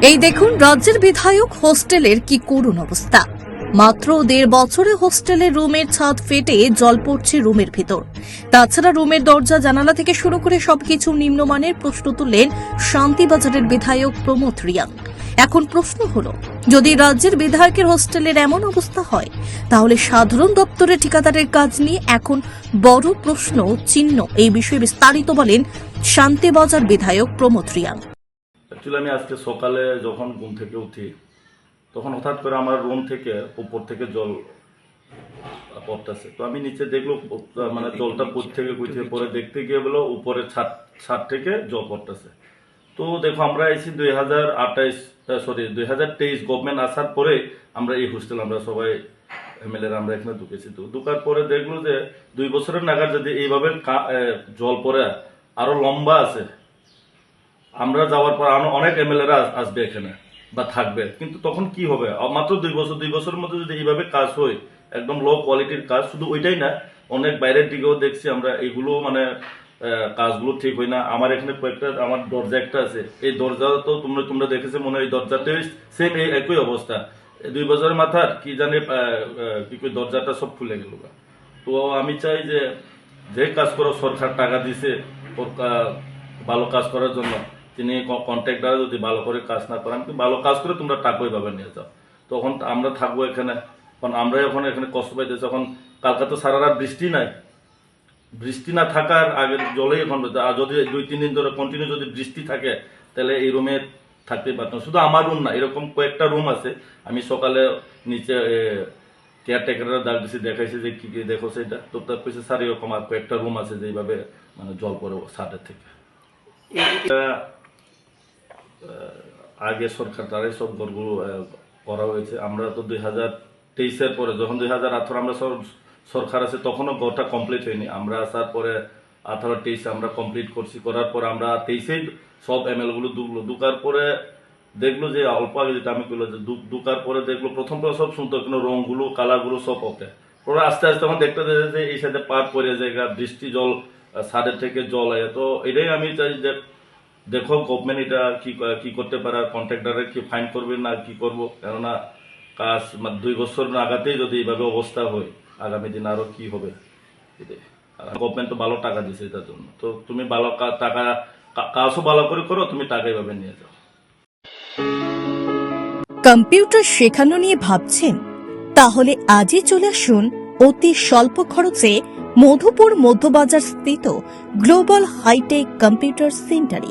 এই দেখুন, রাজ্যের বিধায়ক হোস্টেলের কি করুণ অবস্থা। মাত্র দেড় বছরে হোস্টেলের রুমের ছাদ ফেটে জল পড়ছে রুমের ভেতর। তাছাড়া রুমের দরজা, জানালা থেকে শুরু করে সবকিছু নিম্নমানের প্রশ্ন তুললেন শান্তিবাজারের বিধায়ক প্রমোদ রিয়াং। এখন প্রশ্ন হলো, যদি রাজ্যের বিধায়কের হোস্টেলের এমন অবস্থা হয়, তাহলে সাধারণ দপ্তরে ঠিকাদারের কাজ নিয়ে এখন বড় প্রশ্ন, চিহ্ন, এই বিষয়ে বিস্তারিত বলেন শান্তিবাজার বিধায়ক প্রমোদ রিয়াং। অ্যাকচুয়ালি আমি আজকে সকালে যখন ঘুম থেকে উঠি, তখন হঠাৎ করে আমার রুম থেকে উপর থেকে জল পড়তেছে। তো আমি নিচে দেখল মানে জলটা কোথ থেকে থেকে পরে দেখতে গিয়ে বলো উপরে ছাদ ছাদ থেকে জল পড়তেছে। তো দেখো, আমরা এসেছি দুই হাজার আঠাইশ সরি দুই হাজার তেইশ গভর্নমেন্ট আসার পরে আমরা এই হোস্টেল আমরা সবাই এমএলএ আমরা এখানে ঢুকেছি। তো ঢুকার পরে দেখল যে দুই বছরের নাগাদ যদি এইভাবে জল পড়ে, আরও লম্বা আছে আমরা যাওয়ার পর আরও অনেক এমএলএরা আসবে এখানে, বা থাকবে। কিন্তু তখন কি হবে? মাত্র দুই বছর, দুই বছরের মধ্যে যদি এইভাবে কাজ হয়, একদম লো কোয়ালিটির কাজ, শুধু ওইটাই না, অনেক বাইরের দিকেও দেখছি আমরা, এইগুলো মানে কাজগুলো ঠিক হয় না। আমার এখানে কয়েকটা, আমার দরজা একটা আছে। এই দরজা তো তোমরা তোমরা দেখেছ মনে হয় দরজাতে সেম এই একই অবস্থা। দুই বছরের মাথার, কি জানে কি দরজাটা সব খুলে গেল তো আমি চাই যে যে কাজ করো, সরকার টাকা দিছে ভালো কাজ করার জন্য। তিনি কন্ট্রাক্টার যদি ভালো করে কাজ না করেন ভালো কাজ করে তোমরা টাকা ওইভাবে নিয়ে যাও। তখন আমরা থাকব এখানে। কারণ আমরা এখন এখানে কষ্ট পাইতেছি। এখন কালকা তো সারা রাত বৃষ্টি নাই। বৃষ্টি না থাকার আগে জলেই এখন আর যদি দুই তিন দিন ধরে কন্টিনিউ যদি বৃষ্টি থাকে তাহলে এই রুমে থাকতে পারতাম। শুধু আমার রুম না এরকম কয়েকটা রুম আছে। আমি সকালে নিচে কেয়ারটেকাররা ডাক দিছি দেখাইছে যে কি কি দেখো সেটা। তো তার কইছে স্যার এরকম আর কয়েকটা রুম আছে যে এইভাবে মানে জল পড়ে ছাদের থেকে। আগে সরকার দ্বারাই সব ঘরগুলো করা হয়েছে। আমরা তো দুই হাজার তেইশের পরে, যখন দুই হাজার আঠারো আমরা সর- সরকার আছে, তখনও ঘরটা কমপ্লিট হয়নি। আমরা আসার পরে আঠারো তেইশে আমরা কমপ্লিট করছি। করার পরে আমরা তেইশেই সব এমএলগুলো ঢুকলো। ঢুকার পরে দেখল যে অল্প আগে যেটা আমি করল যে ঢুকার পরে দেখল প্রথম প্রথম সব শুনতো কিন্তু রঙগুলো কালারগুলো সব ওকে ওরা আস্তে আস্তে তখন দেখতে দেখতে যে এই সাথে পাট পড়ে জায়গা বৃষ্টি জল সাদের থেকে জল আয়। তো এটাই আমি চাই যে দেখো গভর্নমেন্ট এটা কি কি করতে পারে, আর কন্ট্রাক্টারের কি ফাইন করবে না কি করব? কেননা, কাজ দুই বছর আগাতেই যদি এইভাবে অবস্থা হয়, আগামী দিন আরও কি হবে? গভর্নমেন্ট তো ভালো টাকা দিছে এটার জন্য। তো তুমি ভালো টাকা কাজও ভালো করে করো, তুমি টাকা এইভাবে নিয়ে যাও। কম্পিউটার শেখানো নিয়ে ভাবছেন? তাহলে আজই চলে আসুন অতি স্বল্প খরচে মধুপুর মধ্যবাজার স্থিত গ্লোবাল হাইটেক কম্পিউটার সেন্টারে